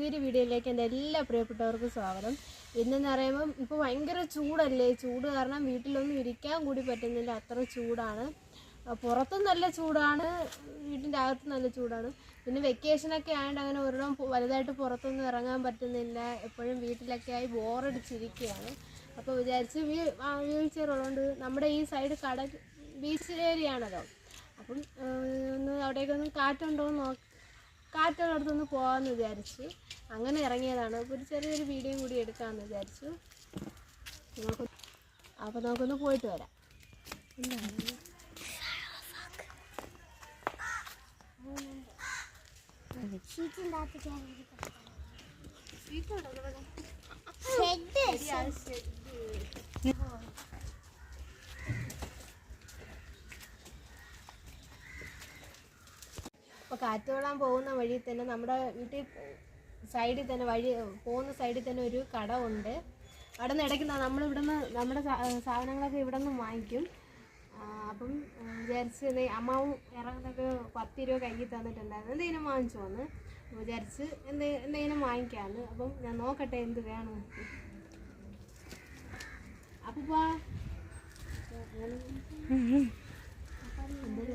പുതിയൊരു വീഡിയോയിലേക്ക് എന്റെ എല്ലാ പ്രിയപ്പെട്ടവർക്കും സ്വാഗതം. ഇന്നെന്ന് പറയുമ്പം ഇപ്പോൾ ഭയങ്കര ചൂടല്ലേ? ചൂട് കാരണം വീട്ടിലൊന്നും ഇരിക്കാൻ കൂടി പറ്റുന്നില്ല. അത്ര ചൂടാണ്. പുറത്തും നല്ല ചൂടാണ്. വീട്ടിന്റെ അകത്തും നല്ല ചൂടാണ്. പിന്നെ വെക്കേഷനൊക്കെ ആയതുകൊണ്ട് അങ്ങനെ ഒരിടം വലുതായിട്ട് പുറത്തൊന്നും ഇറങ്ങാൻ പറ്റുന്നില്ല. എപ്പോഴും വീട്ടിലൊക്കെ ആയി ബോറടിച്ചിരിക്കുകയാണ്. അപ്പോൾ വിചാരിച്ച് വീ വീൽ ചെയർ ഉള്ളതുകൊണ്ട് നമ്മുടെ ഈ സൈഡ് കട ബീച്ച് ഏരിയ ആണല്ലോ. അപ്പം ഒന്ന് അവിടേക്കൊന്ന് കാറ്റുണ്ടോ എന്ന് നോക്കി. കാറ്റുള്ളിടത്തൊന്ന് പോകാമെന്ന് വിചാരിച്ച് അങ്ങനെ ഇറങ്ങിയതാണ്. അപ്പോൾ ഒരു ചെറിയൊരു വീഡിയോ കൂടി എടുക്കാമെന്ന് വിചാരിച്ചു. നമുക്ക് അപ്പോൾ നമുക്കൊന്ന് പോയിട്ട് വരാം. കാറ്റ് കൊള്ളാൻ പോകുന്ന വഴി തന്നെ നമ്മുടെ വീട്ടിൽ സൈഡിൽ തന്നെ വഴി പോകുന്ന സൈഡിൽ തന്നെ ഒരു കട ഉണ്ട് അവിടെ നിന്ന് ഇടയ്ക്ക് നമ്മൾ ഇവിടെ നിന്ന് നമ്മുടെ സാധനങ്ങളൊക്കെ ഇവിടെ നിന്ന് വാങ്ങിക്കും അപ്പം വിചാരിച്ച് അമ്മാവും ഇറങ്ങുന്നൊക്കെ പത്ത് രൂപ കയ്യിൽ തന്നിട്ടുണ്ടായിരുന്നു. എന്തെങ്കിലും വാങ്ങിച്ചു വന്ന് വിചാരിച്ച് എന്ത് എന്തെങ്കിലും വാങ്ങിക്കാമെന്ന് അപ്പം ഞാൻ നോക്കട്ടെ എന്ത് വേണം. അപ്പൂപ്പാ എന്തൊരു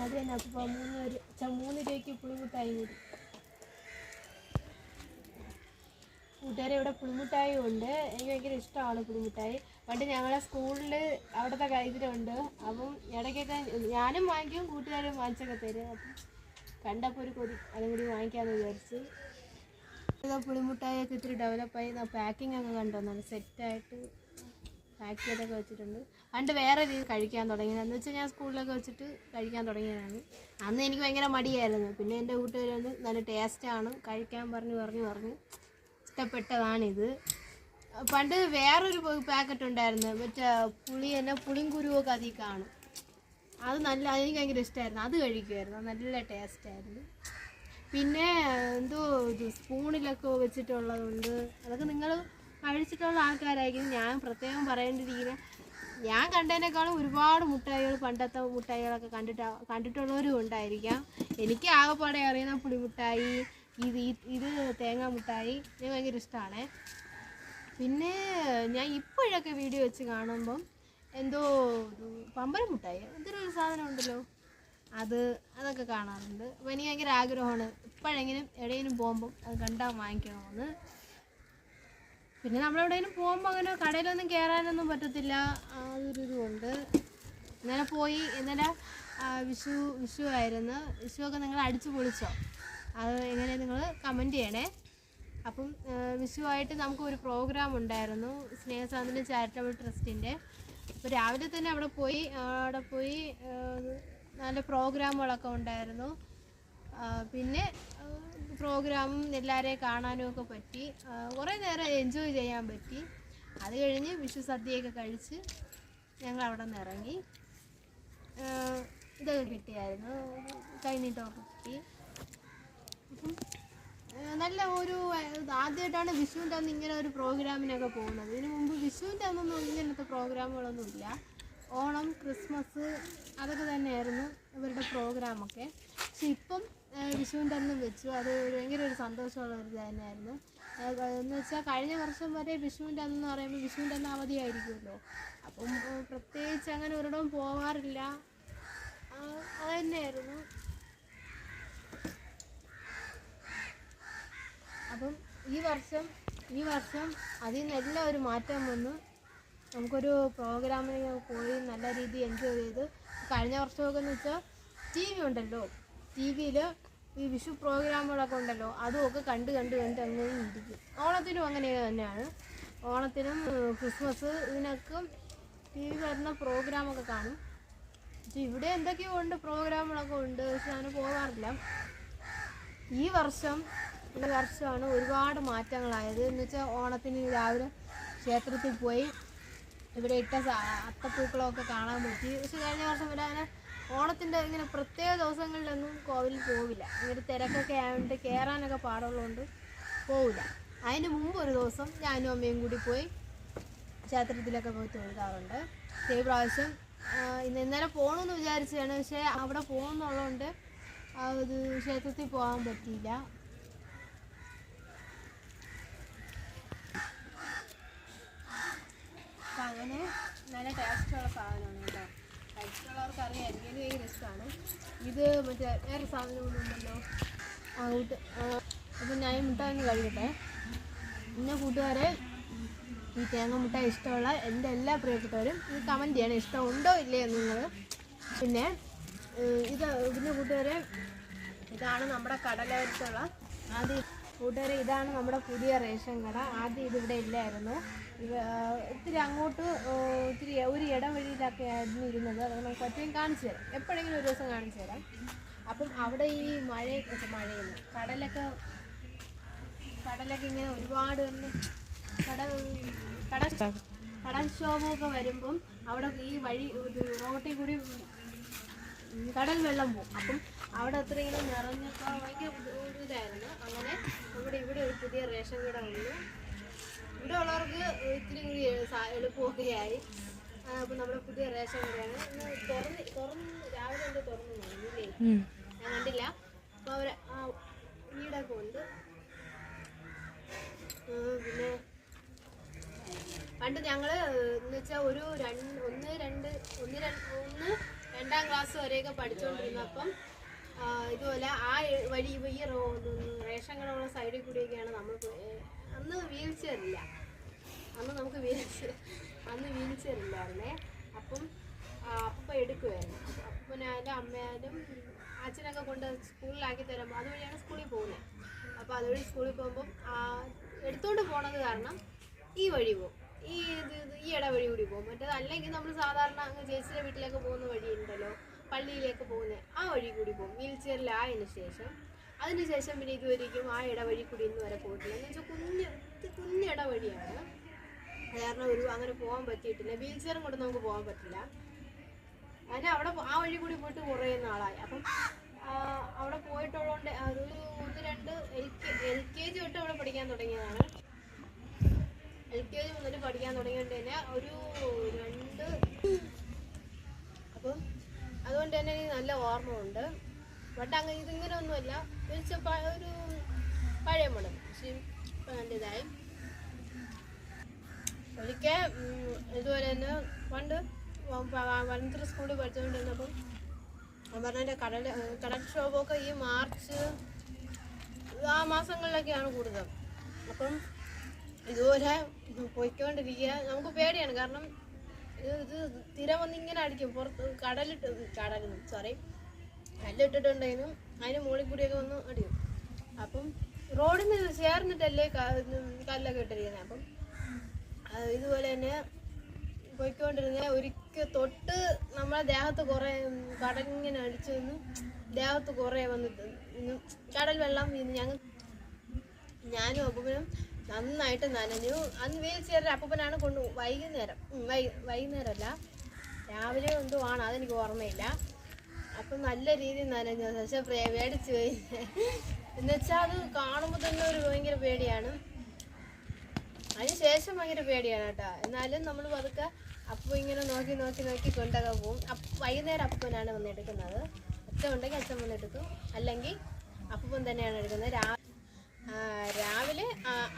അത് മൂന്ന് കൂട്ടുകാരെ ഇവിടെ പുളിമുട്ടായി ഉണ്ട്. എനിക്ക് ഭയങ്കര ഇഷ്ടമാണ് പുളിമുട്ടായി. പണ്ട് ഞങ്ങളെ സ്കൂളിൽ അവിടുത്തെ കൈതിരുണ്ട് അപ്പം ഇടയ്ക്കൊക്കെ ഞാനും വാങ്ങിക്കും കൂട്ടുകാരും വാങ്ങിച്ചൊക്കെ തരും. അപ്പം കണ്ടപ്പോൾ ഒരു കൊതി അതും കൂടി വാങ്ങിക്കാമെന്ന് വിചാരിച്ചു. പുളിമുട്ടായൊക്കെ ഇത്തിരി ഡെവലപ്പായി പാക്കിംഗ് ഒക്കെ കണ്ടോ? നല്ല സെറ്റായിട്ട് പാക്ക് ചെയ്തൊക്കെ വെച്ചിട്ടുണ്ട്. പണ്ട് വേറെ രീതി കഴിക്കാൻ തുടങ്ങിയത് എന്ന് വെച്ചാൽ ഞാൻ സ്കൂളിലൊക്കെ വെച്ചിട്ട് കഴിക്കാൻ തുടങ്ങിയതാണ്. അന്ന് എനിക്ക് ഭയങ്കര മടിയായിരുന്നു. പിന്നെ എന്റെ കൂട്ടുകാരൊന്ന് നല്ല ടേസ്റ്റാണ് കഴിക്കാൻ പറഞ്ഞ് പറഞ്ഞ് പറഞ്ഞ്. ഇഷ്ടപ്പെട്ടതാണിത്. പണ്ട് വേറൊരു പാക്കറ്റ് ഉണ്ടായിരുന്നു. മറ്റേ പുളി തന്നെ പുളിങ്കുരുവൊക്കെ അതിൽ കാണും. അത് നല്ല അതെനിക്ക് ഭയങ്കര ഇഷ്ടമായിരുന്നു അത് കഴിക്കുമായിരുന്നു നല്ല ടേസ്റ്റായിരുന്നു പിന്നെ എന്തോ ഇത് സ്പൂണിലൊക്കെ വെച്ചിട്ടുള്ളതുണ്ട്. അതൊക്കെ നിങ്ങൾ കഴിച്ചിട്ടുള്ള ആൾക്കാരായിരിക്കും. ഞാൻ പ്രത്യേകം പറയേണ്ടിയിരിക്കുന്നത് ഞാൻ കണ്ടതിനേക്കാളും ഒരുപാട് മുട്ടായികൾ പണ്ടത്തെ മുട്ടായികളൊക്കെ കണ്ടിട്ട് കണ്ടിട്ടുള്ളവരും ഉണ്ടായിരിക്കാം. എനിക്ക് ആകെപ്പാടെ അറിയുന്ന പുളിമുട്ടായി ഇത് ഇത് തേങ്ങാ മുട്ടായി എനിക്ക് ഭയങ്കര ഇഷ്ടമാണ്. പിന്നെ ഞാൻ ഇപ്പോഴൊക്കെ വീഡിയോ വെച്ച് കാണുമ്പം എന്തോ പമ്പരമുട്ടായി പമ്പര മുട്ടായി എന്തൊരു സാധനം ഉണ്ടല്ലോ. അത് അതൊക്കെ കാണാറുണ്ട്. അപ്പോൾ എനിക്ക് ഭയങ്കര ആഗ്രഹമാണ്. ഇപ്പോഴെങ്കിലും എവിടെയെങ്കിലും പോകുമ്പം അത് കണ്ടാൽ വാങ്ങിക്കണമെന്ന് പിന്നെ നമ്മളെവിടെയെങ്കിലും പോകുമ്പോൾ അങ്ങനെ കടയിലൊന്നും കയറാനൊന്നും പറ്റത്തില്ല. അതൊരു ഒരു ഇതുകൊണ്ട് ഇന്നലെ പോയി ഇന്നലെ വിഷു വിഷു ആയിരുന്നു. വിഷുവൊക്കെ നിങ്ങൾ അടിച്ചു പൊളിച്ചോ? അത് എങ്ങനെ നിങ്ങൾ കമന്റ് ചെയ്യണേ. അപ്പം വിഷുവായിട്ട് നമുക്ക് ഒരു പ്രോഗ്രാം ഉണ്ടായിരുന്നു. സ്നേഹസാന്ത്വന ചാരിറ്റബിൾ ട്രസ്റ്റിന്റെ അപ്പോൾ രാവിലെ തന്നെ അവിടെ പോയി അവിടെ പോയി നല്ല പ്രോഗ്രാമുകളൊക്കെ ഉണ്ടായിരുന്നു. പിന്നെ പ്രോഗ്രാമും എല്ലാവരെയും കാണാനും ഒക്കെ പറ്റി. കുറേ നേരം എൻജോയ് ചെയ്യാൻ പറ്റി. അത് കഴിഞ്ഞ് വിഷു സദ്യയൊക്കെ കഴിച്ച് ഞങ്ങൾ അവിടെ നിന്ന് ഇറങ്ങി. ഇതൊക്കെ കിട്ടിയായിരുന്നു. കൈനീട്ടമൊക്കെ കിട്ടി. നല്ല ഒരു ആദ്യമായിട്ടാണ് വിഷുവിന്റെ അന്ന് ഇങ്ങനെ ഒരു പ്രോഗ്രാമിനൊക്കെ പോകുന്നത്. ഇതിനു മുമ്പ് വിഷുവിന്റെ അന്നൊന്നും ഇങ്ങനത്തെ പ്രോഗ്രാമുകളൊന്നും ഇല്ല. ഓണം ക്രിസ്മസ് അതൊക്കെ തന്നെയായിരുന്നു ഇവരുടെ പ്രോഗ്രാമൊക്കെ. പക്ഷെ ഇപ്പം വിഷുവിന്റെ അന്ന് വെച്ചു. അത് ഭയങ്കര ഒരു സന്തോഷമുള്ള ഒരു തന്നെയായിരുന്നു. എന്ന് വെച്ചാൽ കഴിഞ്ഞ വർഷം വരെ വിഷുവിന്റെ അന്ന് പറയുമ്പോൾ വിഷുവിന്റെ അന്ന് അവധിയായിരിക്കുമല്ലോ. അപ്പം പ്രത്യേകിച്ച് അങ്ങനെ ഒരിടവും പോകാറില്ല അത് തന്നെയായിരുന്നു. അപ്പം ഈ വർഷം ഈ വർഷം അതിൽ നിന്നെല്ലാം ഒരു മാറ്റം വന്നു. നമുക്കൊരു പ്രോഗ്രാമിന് പോയി നല്ല രീതിയിൽ എൻജോയ് ചെയ്ത് കഴിഞ്ഞ വർഷമൊക്കെ എന്ന് വെച്ചാൽ ടി വി ഉണ്ടല്ലോ. ടി വിയിൽ ഈ വിഷു പ്രോഗ്രാമുകളൊക്കെ ഉണ്ടല്ലോ അതും ഒക്കെ കണ്ട് കണ്ട് കണ്ട് അങ്ങനെ ഇരിക്കും. ഓണത്തിനും അങ്ങനെ തന്നെയാണ്. ഓണത്തിനും ക്രിസ്മസ് ഇതിനൊക്കെ ടി വി വരുന്ന പ്രോഗ്രാമൊക്കെ കാണും. പക്ഷെ ഇവിടെ എന്തൊക്കെയോ ഉണ്ട് പ്രോഗ്രാമുകളൊക്കെ ഉണ്ട് പക്ഷെ അങ്ങനെ പോകാറില്ല ഈ വർഷം ഈ വർഷമാണ് ഒരുപാട് മാറ്റങ്ങളായത്. എന്ന് വെച്ചാൽ ഓണത്തിന് രാവിലെ ക്ഷേത്രത്തിൽ പോയി ഇവിടെ ഇട്ട അത്തപ്പൂക്കളമൊക്കെ കാണാൻ പറ്റി. പക്ഷെ കഴിഞ്ഞ വർഷം ഇവിടെ അങ്ങനെ ഓണത്തിന്റെ ഇങ്ങനെ പ്രത്യേക ദിവസങ്ങളിലൊന്നും കോവിലിൽ പോവില്ല. ഇങ്ങനെ തിരക്കൊക്കെ ആയതുകൊണ്ട് കയറാനൊക്കെ പാടുള്ളതുകൊണ്ട് പോവില്ല. അതിന് മുമ്പ് ഒരു ദിവസം ഞാനും അമ്മയും കൂടി പോയി ക്ഷേത്രത്തിലൊക്കെ പോയി തൊഴുതാറുണ്ട്. ഈ പ്രാവശ്യം ഇന്ന് ഇന്നലെ പോകണമെന്ന് വിചാരിച്ചതാണ്. പക്ഷേ അവിടെ പോകുന്നുള്ളതുകൊണ്ട് ഇത് ക്ഷേത്രത്തിൽ പോകാൻ പറ്റിയില്ല. അങ്ങനെ നല്ല ടേസ്റ്റുള്ള സാധനമാണ് കേട്ടോ. കഴിച്ചിട്ടുള്ളവർക്ക് അറിയാം എനിക്ക് ഭയങ്കര രസമാണ്. ഇത് മറ്റേ വേറെ സാധനം ഉണ്ടല്ലോ. ആ കൂട്ട് അപ്പം ഞാൻ ഈ മുട്ട ഒന്ന് കഴിക്കട്ടെ പിന്നെ കൂട്ടുകാരെ ഈ തേങ്ങ മുട്ട ഇഷ്ടമുള്ള എന്റെ എല്ലാ പ്രിയപ്പെട്ടവരും ഇത് കമന്റ് ചെയ്യണം. ഇഷ്ടമുണ്ടോ ഇല്ലേ എന്ന് നിങ്ങൾ പിന്നെ ഇത് പിന്നെ കൂട്ടുകാരെ ഇതാണ് നമ്മുടെ കടലോരത്തുള്ള ആദ്യം കൂട്ടുകാരെ ഇതാണ് നമ്മുടെ പുതിയ റേഷൻ കട. ആദ്യം ഇതിവിടെ ഇല്ലായിരുന്നു. ഒത്തിരി അങ്ങോട്ട് ഒത്തിരി ഒരു ഇടം വഴിയിലൊക്കെ ആയിരുന്നു ഇരുന്നത്. അത് നമുക്ക് ഒറ്റയും കാണിച്ചു തരാം. എപ്പോഴെങ്കിലും ഒരു ദിവസം കാണിച്ചു തരാം. അപ്പം അവിടെ ഈ മഴ മഴയുന്നു കടലൊക്കെ കടലൊക്കെ ഇങ്ങനെ ഒരുപാട് കട കട കടൽ കടൽക്ഷോഭമൊക്കെ വരുമ്പം അവിടെ ഈ വഴി റോട്ടിൽ കൂടി കടൽ വെള്ളം പോകും അപ്പം അവിടെ അത്ര ഇങ്ങനെ നിറഞ്ഞപ്പോൾ ഭയങ്കര ഇതായിരുന്നു. അങ്ങനെ നമ്മുടെ ഇവിടെ ഒരു പുതിയ റേഷൻ കട വന്നു. ഇവിടെ ഉള്ളവർക്ക് ഇത്തിരി കൂടി എളുപ്പമൊക്കെ ആയി അപ്പം നമ്മുടെ പുതിയ റേഷൻ കടയാണ്. തുറന്ന് തുറന്ന് രാവിലെ എന്തോ തുറന്നു തോന്നുന്നില്ലേ ഞാൻ കണ്ടില്ല. അപ്പോൾ അവർ ആ വീടൊക്കെ ഉണ്ട്. പിന്നെ പണ്ട് ഞങ്ങൾ എന്ന് വെച്ചാൽ ഒരു രണ്ട് ഒന്ന് രണ്ട് ഒന്ന് രണ്ട് ഒന്ന് രണ്ടാം ക്ലാസ് വരെയൊക്കെ പഠിച്ചുകൊണ്ടിരുന്നപ്പം ഇതുപോലെ ആ വഴി ഈ റേഷൻ കടയുള്ള സൈഡിൽ കൂടിയൊക്കെയാണ് നമ്മൾ അന്ന് വീൽ ചെയറില്ല അന്ന് നമുക്ക് വീൽ അന്ന് വീൽ ചെയറില്ലായിരുന്നേ അപ്പം അപ്പം എടുക്കുമായിരുന്നു അപ്പനായാലും അമ്മയായാലും അച്ഛനൊക്കെ കൊണ്ട് സ്കൂളിലാക്കി തരുമ്പോൾ അതുവഴിയാണ് സ്കൂളിൽ പോകുന്നത്. അപ്പോൾ അതുവഴി സ്കൂളിൽ പോകുമ്പം എടുത്തുകൊണ്ട് പോണത് കാരണം ഈ വഴി പോകും. ഈ ഇത് ഈ ഇടവഴി കൂടി പോകും. മറ്റേത് അല്ലെങ്കിൽ നമ്മൾ സാധാരണ അങ്ങ് ചേച്ചിയുടെ വീട്ടിലേക്ക് പോകുന്ന വഴി ഉണ്ടല്ലോ പള്ളിയിലേക്ക് പോകുന്ന ആ വഴി കൂടി പോകും. വീൽ ചെയറിലായതിനു ശേഷം അതിനുശേഷം പിന്നെ ഇതുവരെയും ആ ഇടവഴി കൂടി ഇന്ന് വരെ പോയിട്ടില്ല. എന്ന് വെച്ചാൽ കുഞ്ഞ് കുഞ്ഞ് ഇടവഴിയാണ്. കാരണം ഒരു അങ്ങനെ പോകാൻ പറ്റിയിട്ടില്ല. വീൽ ചെയറും കൊണ്ട് നമുക്ക് പോകാൻ പറ്റില്ല. അതിന് അവിടെ ആ വഴി കൂടി പോയിട്ട് കുറേ നാളായി. അപ്പം അവിടെ പോയിട്ടുള്ളതുകൊണ്ട് ഒരു ഒന്ന് രണ്ട് L K L K G തൊട്ട് അവിടെ പഠിക്കാൻ തുടങ്ങിയതാണ്. എൽ കെ പഠിക്കാൻ തുടങ്ങിയോണ്ട് തന്നെ ഒരു രണ്ട് അപ്പം അതുകൊണ്ട് തന്നെ എനിക്ക് നല്ല ഓർമ്മ ഉണ്ട് ബട്ട് അങ്ങനെ ഇതിങ്ങനെ ഒന്നുമല്ല ഒരു ഒരു പഴയ മോഡൽ. പക്ഷേ ഇപ്പം നല്ല ഇതായി. ഒരിക്കൽ ഇതുപോലെ തന്നെ പണ്ട് വനന്തര സ്കൂളിൽ പഠിച്ചുകൊണ്ടിരുന്നപ്പം ഞാൻ പറഞ്ഞ കടൽ കടൽക്ഷോഭമൊക്കെ ഈ മാർച്ച് ആ മാസങ്ങളിലൊക്കെയാണ് കൂടുതൽ. അപ്പം ഇതുപോലെ പോയിക്കൊണ്ടിരിക്കുക. നമുക്ക് പേടിയാണ്. കാരണം ഇത് തിര വന്ന് ഇങ്ങനെ അടിക്കും. പുറത്ത് കടലിട്ട് കടൽ സോറി കല്ലിട്ടിട്ടുണ്ടായിരുന്നു അതിന് മുകളിൽ കൂടിയൊക്കെ വന്ന് അടിക്കും. അപ്പം റോഡിന് ചേർന്നിട്ടല്ലേ കല്ലൊക്കെ ഇട്ടിരിക്കുന്നത്. അപ്പം ഇതുപോലെ തന്നെ പോയിക്കൊണ്ടിരുന്ന ഒരിക്കൽ തൊട്ട് നമ്മളെ ദേഹത്ത് കുറേ കടലിങ്ങനെ അടിച്ചു വന്ന് ദേഹത്ത് കുറേ വന്നിട്ട് കടൽ വെള്ളം ഞങ്ങൾ ഞാനും അപ്പൂപ്പനും നന്നായിട്ട് നനഞ്ഞു. അന്ന് വീൽ ചെയറിൽ അപ്പൂപ്പനാണ് കൊണ്ട് വൈകുന്നേരം. വൈ വൈകുന്നേരമല്ല. രാവിലെ എന്തോ ആണ് അതെനിക്ക് ഓർമ്മയില്ല. അപ്പം നല്ല രീതിയിൽ നനഞ്ഞു. പക്ഷെ പേടിച്ചു പോയി. എന്നുവെച്ചാൽ അത് കാണുമ്പോൾ തന്നെ ഒരു ഭയങ്കര പേടിയാണ്. അതിന് ശേഷം ഭയങ്കര പേടിയാണ് കേട്ടോ. എന്നാലും നമ്മൾ പതുക്കെ അപ്പം ഇങ്ങനെ നോക്കി നോക്കി നോക്കി കൊണ്ടൊക്കെ പോകും വൈകുന്നേരം അപ്പനാണ് വന്നെടുക്കുന്നത് അച്ഛൻ ഉണ്ടെങ്കിൽ അച്ഛൻ വന്നെടുക്കും അല്ലെങ്കിൽ അപ്പം തന്നെയാണ് എടുക്കുന്നത്. രാ രാവിലെ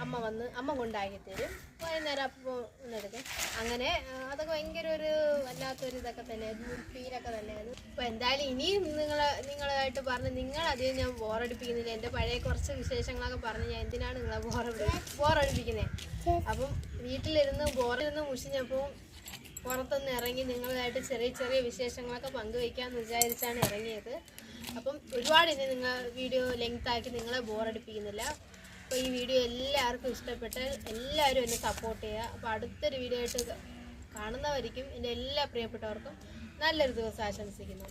അമ്മ വന്ന് അമ്മ കൊണ്ടാക്കി തരും. വൈകുന്നേരം അപ്പം എടുക്കും. അങ്ങനെ അതൊക്കെ ഭയങ്കര ഒരു വല്ലാത്തൊരു ഇതൊക്കെ തന്നെയായിരുന്നു. ഫീലൊക്കെ തന്നെയായിരുന്നു. അപ്പോൾ എന്തായാലും ഇനിയും നിങ്ങൾ നിങ്ങളായിട്ട് പറഞ്ഞ് നിങ്ങളധികം ഞാൻ ബോറടിപ്പിക്കുന്നില്ല എന്റെ പഴയ കുറച്ച് വിശേഷങ്ങളൊക്കെ പറഞ്ഞ് ഞാൻ എന്തിനാണ് നിങ്ങളെ ബോറടി ബോറടിപ്പിക്കുന്നത് അപ്പം വീട്ടിലിരുന്ന് ബോറിലിരുന്ന് മുഷിഞ്ഞപ്പോൾ പുറത്തൊന്ന് ഇറങ്ങി നിങ്ങളായിട്ട് ചെറിയ ചെറിയ വിശേഷങ്ങളൊക്കെ പങ്കുവയ്ക്കാമെന്ന് വിചാരിച്ചാണ് ഇറങ്ങിയത്. അപ്പം ഒരുപാട് ഇനി നിങ്ങൾ വീഡിയോ ലെങ്ത് ആക്കി നിങ്ങളെ ബോറടിപ്പിക്കുന്നില്ല അപ്പോൾ ഈ വീഡിയോ എല്ലാവർക്കും ഇഷ്ടപ്പെട്ടാൽ എല്ലാവരും എന്നെ സപ്പോർട്ട് ചെയ്യുക. അപ്പോൾ അടുത്തൊരു വീഡിയോ ആയിട്ട് കാണുന്നവരിക്കും എന്റെ എല്ലാ പ്രിയപ്പെട്ടവർക്കും നല്ലൊരു ദിവസം ആശംസിക്കുന്നു.